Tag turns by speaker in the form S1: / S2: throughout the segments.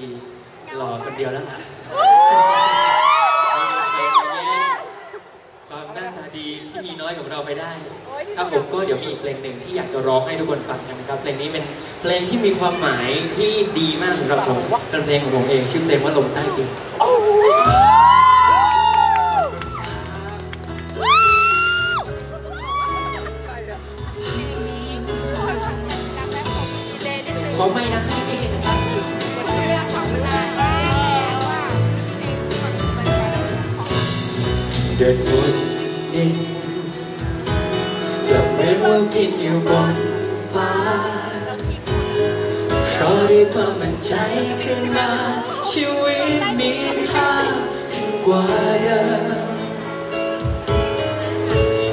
S1: ทีหล่อคนเดียวแล้วล่ะความหน้าตาดีที่มีน้อยของเราไปได้ ครับผมก็เดี๋ยวมีอีกเพลงหนึ่งที่อยากจะร้องให้ทุกคนฟังกันนะครับ เพลงนี้เป็นเพลงที่มีความหมายที่ดีมากสำหรับผมเป็นเพลงของผมเองชื่อเพลงว่าลมใต้ดินขอไม่นะ เดินบนดินกลับเหมือนว่าบินอยู่บนฟ้าเพราะได้ความมั่นใจขึ้นมา ชีวิตมีค่าขึ้นกว่าเดิม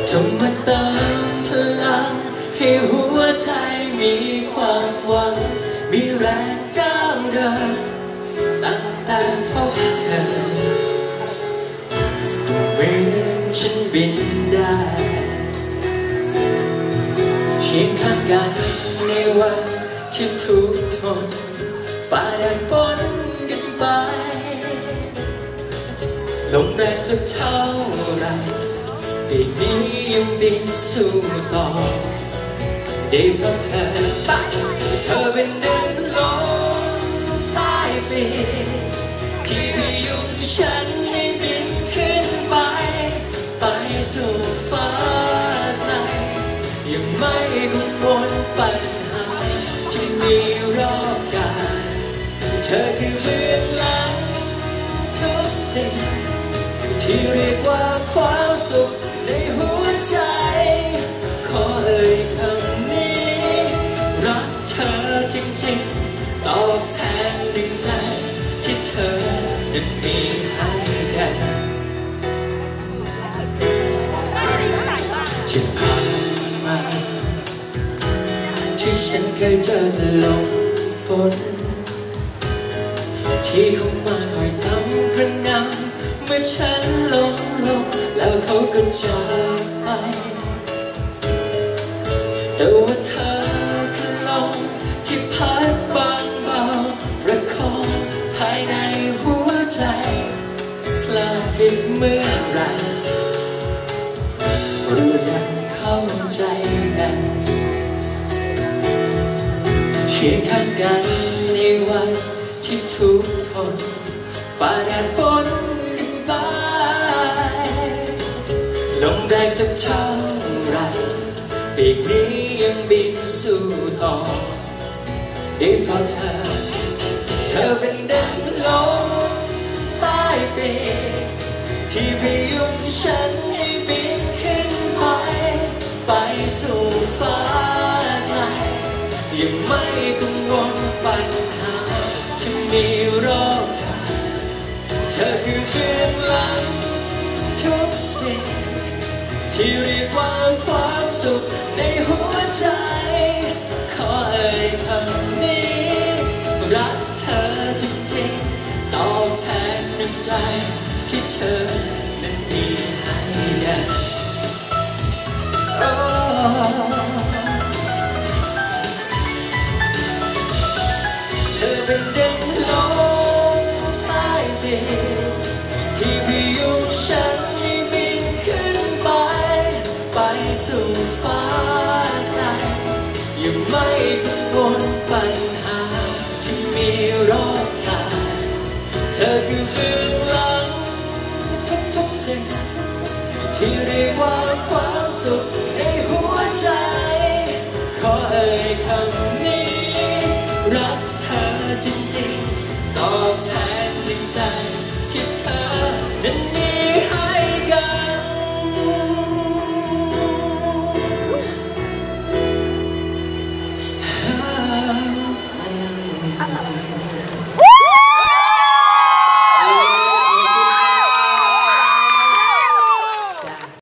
S1: ทำมาเติมพลัง ให้หัวใจมีความหวัง มีแรงก้าวเดินตั้งแต่พบเธอ ฉันบินได้เคียงข้างกันในวันที่ทุกทนฝ่าแดดฝนกันไปลมแรงสักเท่าไรปีนี้ยังบินสู้ต่อได้เพราะเธอไปเธอเป็นดึงลมใต้ปี ไม่กังวลปัญหา ที่มีรอบกายเธอคือเบื้องหลังทุกสิ่งที่เรียกว่าความสุขในหัวใจ ขอเอ่ยคำนี้ รักเธอจริงๆ ตอบแทนดึงใจที่เธอนั้นมีให้กั เคยเจอแต่ลมฝน ที่เข้ามาคอยซ้ำกระหนำเมื่อฉันล้มลงแล้วเขาก็จากไปแต่ว่าเธอคือลมที่พัดบางเบาประคองภายในหัวใจพลาดผิดเมื่อไหร เคียงข้างกันในวันที่ทุกทนฝ่าแดดฝนกันไปลมแรงสักเท่าไรปีกนี้ยังบินสู่ต่อได้เพราะเธอ เธอเป็นดังลมใต้ปีกที่พยุงฉันให้บินขึ้นไป ไปสู่ ที่เรียกว่าความสุขในหัวใจ ขอเอ่ยคำนี้ รักเธอจริงๆตอบแทนน้ำใจที่เธอนั้นมีให้กัน Oh เธอเป็นดัง ยังไม่กังวลปัญหาที่มีรอบกายเธอคือเบื้องหลังทุกๆสิ่งที่เรียกว่าความสุขในหัวใจ ขอเอ่ยคำนี้ รักเธอจริงๆตอบแทนดึงใจที่เธอ